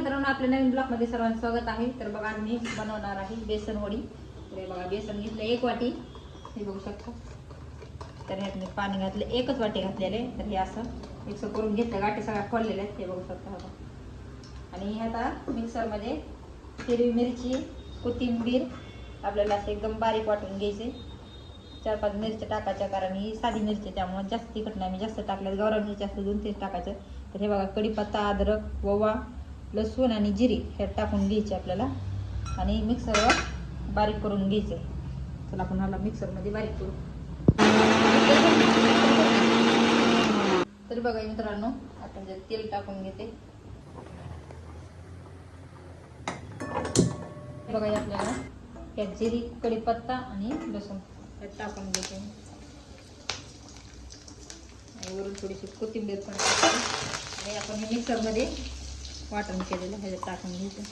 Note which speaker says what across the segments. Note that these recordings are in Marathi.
Speaker 1: मित्रांनो आपल्या नवीन ब्लॉकमध्ये सर्वांचं स्वागत आहे. तर बघा मी बनवणार आहे बेसन वडी तर हे बघा बेसन घेतलं एक वाटी. हे बघू शकता. तर ह्यात मी पाणी घातलं एकच वाटी घातलेले तर हे असं मिक्स करून घेतलं. गाठी सगळ्या खोललेल्या आहेत. हे बघू शकता बघा. आणि हे आता मिक्सरमध्ये हिरवी मिरची कोथिंबीर आपल्याला असं एकदम बारीक वाटून घ्यायचे. चार पाच मिरच्या टाकायच्या कारण ही साधी मिरची त्यामुळे जास्त तिखट नाही. मी जास्त टाकल्यात गौरव मिरची असं दोन तीन टाकायचं. तर हे बघा कढीपत्ता अद्रक ववा लसूण आणि जिरी हे टाकून घ्यायचे आपल्याला. आणि मिक्सरवर बारीक करून घ्यायचे. चला आपण ह्याला मिक्सरमध्ये बारीक करू. तर बघा मित्रांनो आपण जर तेल टाकून घेते. बघा आपल्याला यात जिरी कडीपत्ता आणि लसूण यात टाकून घेते आणि वरून थोडीशी कोथिंबीर पण टाकते. आणि आपण मिक्सरमध्ये वाटण केलेलं ह्याच्यात टाकून घ्यायचं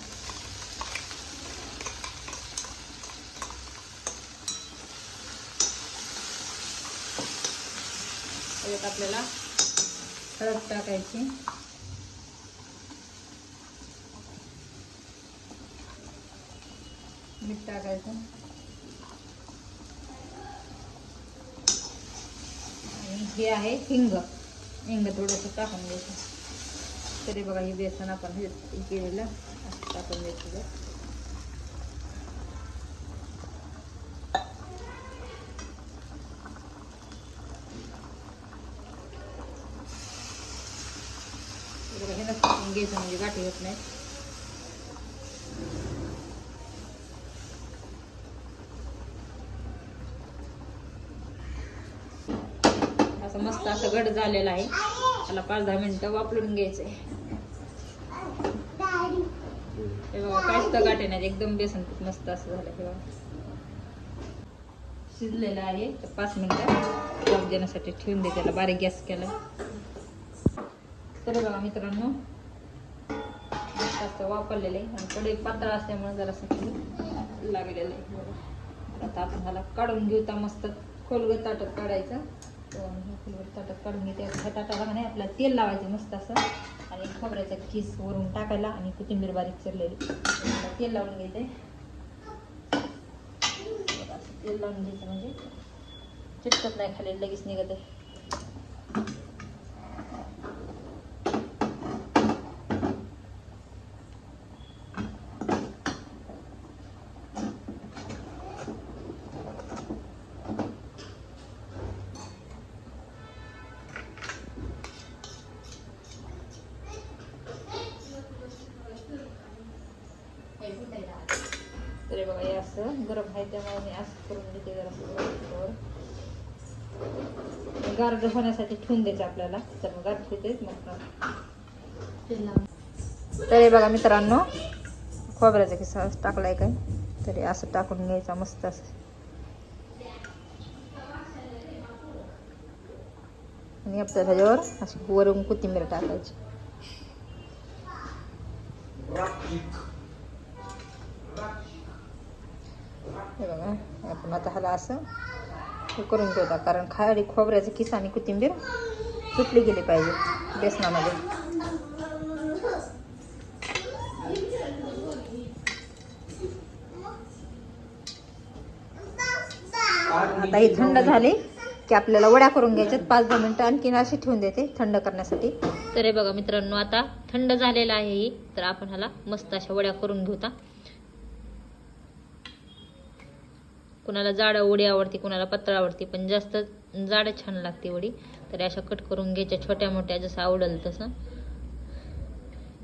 Speaker 1: त्याच्यात आपल्याला हळद टाकायची. मीठ टाकायचं. आणि हे आहे हिंग. हिंग थोडंसं टाकून घ्यायचं तरी बघा हे बेसन आपण हे केलेलं टाकून द्यायचं हे बघा हे नसतं घ्यायचं म्हणजे गाठी होत नाही. असं मस्त असं घट झालेलं आहे. त्याला पाच दहा मिनिटं वापरून घ्यायचंय हे बघा काहीच तगाटे गाठे नाही एकदम बेसन खूप मस्त असं झालं हे बघा. शिजलेलं आहे. तर पाच मिनिटं वाफ देण्यासाठी ठेवून दे त्याला बारीक गॅस केला. तर बघा मित्रांनो मस्त वापरलेलं आहे. आणि कडे पातळ असल्यामुळे जरा लागलेलं आहे. आता आपण ह्याला काढून घेऊ तर मस्त खोलगत ताटत काढायचं. फुलवर ताटात काढून घेते. ह्या ताटाला म्हणे नाही आपल्याला तेल लावायचं मस्त असं. आणि खोबऱ्याचा किस वरून टाकायला आणि कोथिंबीर बारीक चिरलेली. तेल लावून घ्यायचं तेल लावून घ्यायचं म्हणजे. चिटकत नाही खाली लगेच निघत. आहे तरी बघा हे असं गरम आहे त्यामुळे मी असं करून घेते जरा गारड होण्यासाठी ठेवून द्यायचं आपल्याला. तर मग गारड ठेवते मग तरी बघा मित्रांनो खोबऱ्याचा किस्सा टाकलाय काय? तरी असं टाकून घ्यायचा मस्त असं. आणि आपल्या त्याच्यावर अशी वरून कोथिंबीर टाकायची. हे बघा आपण आता ह्याला असं हे करून ठेवता कारण खायला खोबऱ्याचं किस आणि कोथिंबीर सुटली गेली पाहिजे बेसनामध्ये. आता ही थंड झाली की आपल्याला वड्या करून घ्यायच्यात. पाच दहा मिनटं आणखीन अशी ठेवून देते थंड करण्यासाठी. तर हे बघा मित्रांनो आता थंड झालेला आहे ही. तर आपण ह्याला मस्त अशा वड्या करून घेऊता कुणाला जाड वडी आवडते कुणाला पातळ आवडते पण जास्त जाड छान लागते वडी. तर अशा कट करून घ्यायच्या छोट्या मोठ्या जसं आवडेल तसं.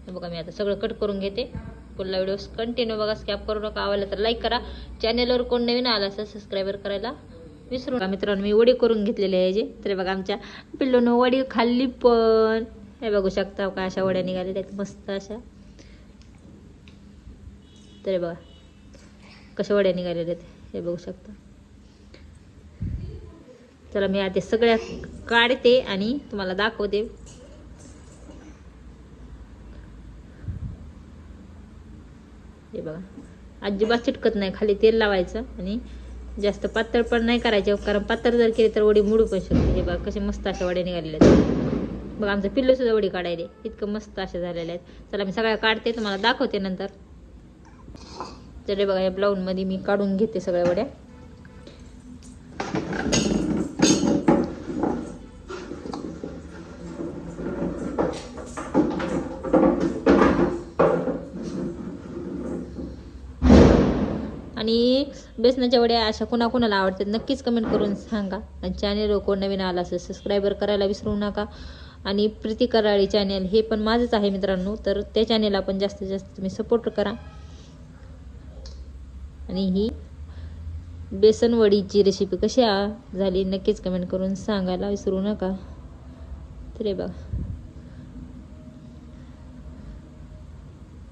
Speaker 1: बघा मी आता सगळं कट करून घेते. पुढला व्हिडिओ कंटिन्यू बघा स्कॅप करू नका आवडलं तर लाईक करा. चॅनेलवर कोण नवीन आला असेल सबस्क्राईबर करायला विसरू नका. मित्रांनो मी वडी करून घेतलेली आहे जे. तर बघा आमच्या पिल्लूनं वडी खाल्ली पण. हे बघू शकता का अशा वड्या निघालेल्या आहेत मस्त अशा. तरी बघा कशा वड्या निघालेल्या आहेत. हे बघू शकता. चला मी आता सगळ्या काढते आणि तुम्हाला दाखवते. हे बघा. अजिबात चिटकत नाही खाली तेल लावायचं आणि जास्त पातळ पण नाही करायचे कारण पातळ जर केली तर वडी मुडू पण शकते. हे बघा कसे मस्त अशा वड्या निघालेल्या आहेत. बघा आमचं पिल्लू सुद्धा वडी काढायले. इतकं मस्त अशा झालेल्या आहेत. चला मी सगळ्या काढते तुम्हाला दाखवते नंतर. तर बघा या ब्लाऊनमध्ये मी काढून घेते सगळ्या वड्या. आणि बेसनाच्या वड्या अशा कुणाकुणाला आवडतात नक्कीच कमेंट करून सांगा. आणि चॅनेल कोण नवीन आला असेल सबस्क्रायबर करायला विसरू नका. आणि प्रीती कराळी चॅनेल हे पण माझंच आहे मित्रांनो तर त्या चॅनेलला पण जास्तीत जास्त तुम्ही सपोर्ट करा. आणि ही बेसनवडीची रेसिपी कशी झाली नक्कीच कमेंट करून सांगायला विसरू नका. तर हे बघा.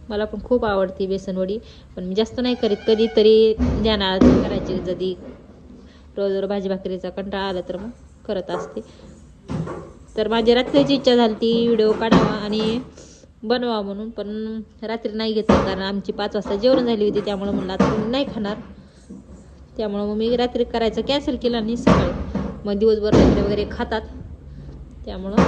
Speaker 1: मला पण खूप आवडते बेसनवडी पण मी जास्त नाही करीत. कधीतरी ज्ञानात करायची जरी रोज रोज भाजी भाकरीचा कंटाळा आला तर मग करत असते. तर माझी रात्रीची इच्छा झाली ती व्हिडिओ काढावा आणि बनवा म्हणून पण रात्री नाही घेतलं कारण आमची पाच वाजता जेवण झाली होती त्यामुळं म्हणलं आता नाही खाणार. त्यामुळं मग मी रात्री करायचं कॅन्सल केलं आणि सकाळी. मग दिवसभर रात्री वगैरे खातात. त्यामुळं